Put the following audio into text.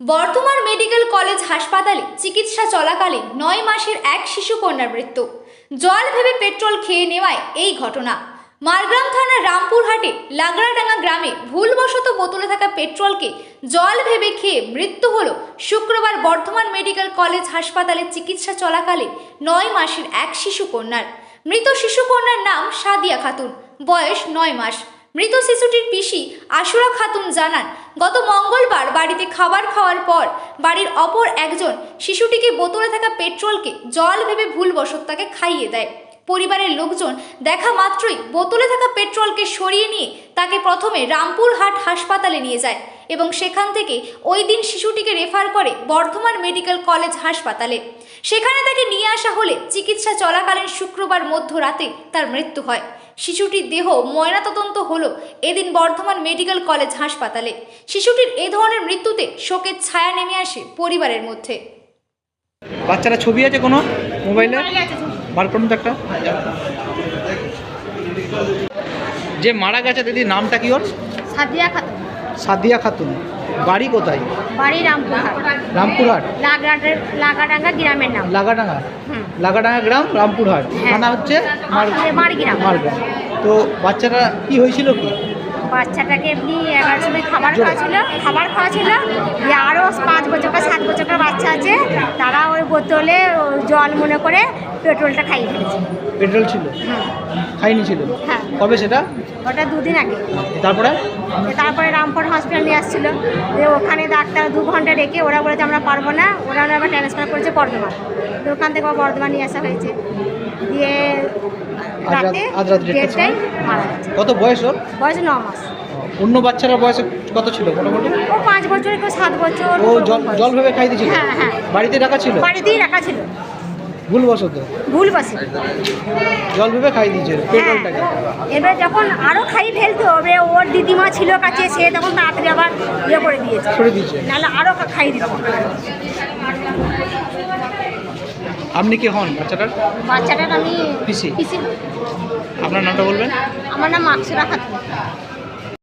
Bardhaman medical college হাসপাতালে চিকিৎসা চলাকালে নয় মাসের এক শিশু কন্যার মৃত্যু। জল ভেবে পেট্রোল খেয়ে নেওয়ায় এই ঘটনা। মারগ্রাম থানার রামপুরহাটে লাগড়াডাঙ্গা গ্রামে ভুলবশত বোতলে থাকা পেট্রোলকে জল ভেবে খেয়ে মৃত্যু হল শুক্রবার বর্ধমান মেডিকেল কলেজ হাসপাতালে চিকিৎসা চলাকালে নয় মাসের এক শিশু কন্যার মৃত শিশু কন্যার নাম সাদিয়া খাতুন। বয়স নয় মাস। মৃত শিশুটির পিসি আশুরা খাতুন জানান, গত মঙ্গলবার বাড়িতে খাবার খাওয়ার পর বাড়ির অপর একজন শিশুটিকে বোতলে থাকা পেট্রোলকে জল ভেবে ভুলবশত তাকে খাইয়ে দেয়। পরিবারের লোকজন দেখা মাত্রই বোতলে থাকা পেট্রোলকে সরিয়ে নিয়ে তাকে প্রথমে রামপুরহাট হাসপাতালে নিয়ে যায় এবং সেখান থেকে ওই দিন শিশুটিকে রেফার করে বর্ধমান মেডিকেল কলেজ হাসপাতালে। সেখানে তাকে নিয়ে আসা হলে চিকিৎসা চলাকালীন শুক্রবার মধ্যরাতে তার মৃত্যু হয়। শিশুটির দেহ ময়নাতদন্ত হল এদিন বর্ধমান মেডিকেল কলেজ হাসপাতালে। শিশুটির এ ধরনের মৃত্যুতে শোকের ছায়া নেমে আসে পরিবারের মধ্যে। বাচ্চারা ছবি আছে কোনো? মোবাইলে? বার করুন তো একটা। যে মারা গেছে দিদি নামটা কি ওর? সাদিয়া খাতুন। সাদিয়া খাতুন বাড়ি কোথায়? বাড়ি রামপুরহাট। রামপুরহাট? লাগাডাঙ্গা লাগাডাঙ্গা গ্রামের নাম। লাগাডাঙ্গা। লাগাডাঙ্গা গ্রাম রামপুরহাট। হ্যাঁ। থানা হচ্ছে মার- মারগ্রাম। মারগ্রাম। তো বাচ্চাটা কি হয়েছিল কি? বাচ্চাটাকে এমনি এগারোর সময় খাবার খাওয়া ছিল খাবার খাওয়া ছিল আরও পাঁচ বছর বা সাত বছর বাচ্চা বোতলে জল মনে করে পেট্রোলটা খাইয়ে ফেলেছে। পেট্রোল ছিল? খাইনি ছিল হ্যাঁ। কবে সেটা? ওটা দুদিন আগে। তারপরে? তারপরে রামপুর হসপিটাল নিয়ে আসছিল। দিয়ে ওখানে ডাক্তার দু ঘণ্টা রেখে ওরা বলেছে আমরা পারব না। ওরা আবার ট্রান্সফার করেছে বর্ধমান। তো ওখান থেকে বর্ধমান নিয়ে আসা হয়েছে। দিয়ে রাতে দেড়টায় মারা গেছে। কত বয়স ওর? বয়স ন মাস। অন্য বাচ্চারা বয়স কত ছিল মোটামুটি? ও পাঁচ বছর কেউ সাত বছর ও জল জল ভেবে খাই দিয়েছিল? হ্যাঁ, হ্যাঁ। বাড়িতে রাখা ছিল? বাড়িতেই রাখা ছিল। ভুলবশত? ভুল জল ভেবে খাই দিয়েছিল পেট্রোলটাকে? এবার যখন আরও খাই ফেলতো এবার ওর দিদিমা ছিল কাছে সে তখন তাড়াতাড়ি আবার ইয়ে করে দিয়েছে। ছড়ে দিয়েছে? নাহলে আরও খাই দিত। আপনি কি হন বাচ্চাটার? বাচ্চাটার আমি পিসি? পিসি আপনার নামটা বলবেন? আমার নাম মাকসুরা খাতুন।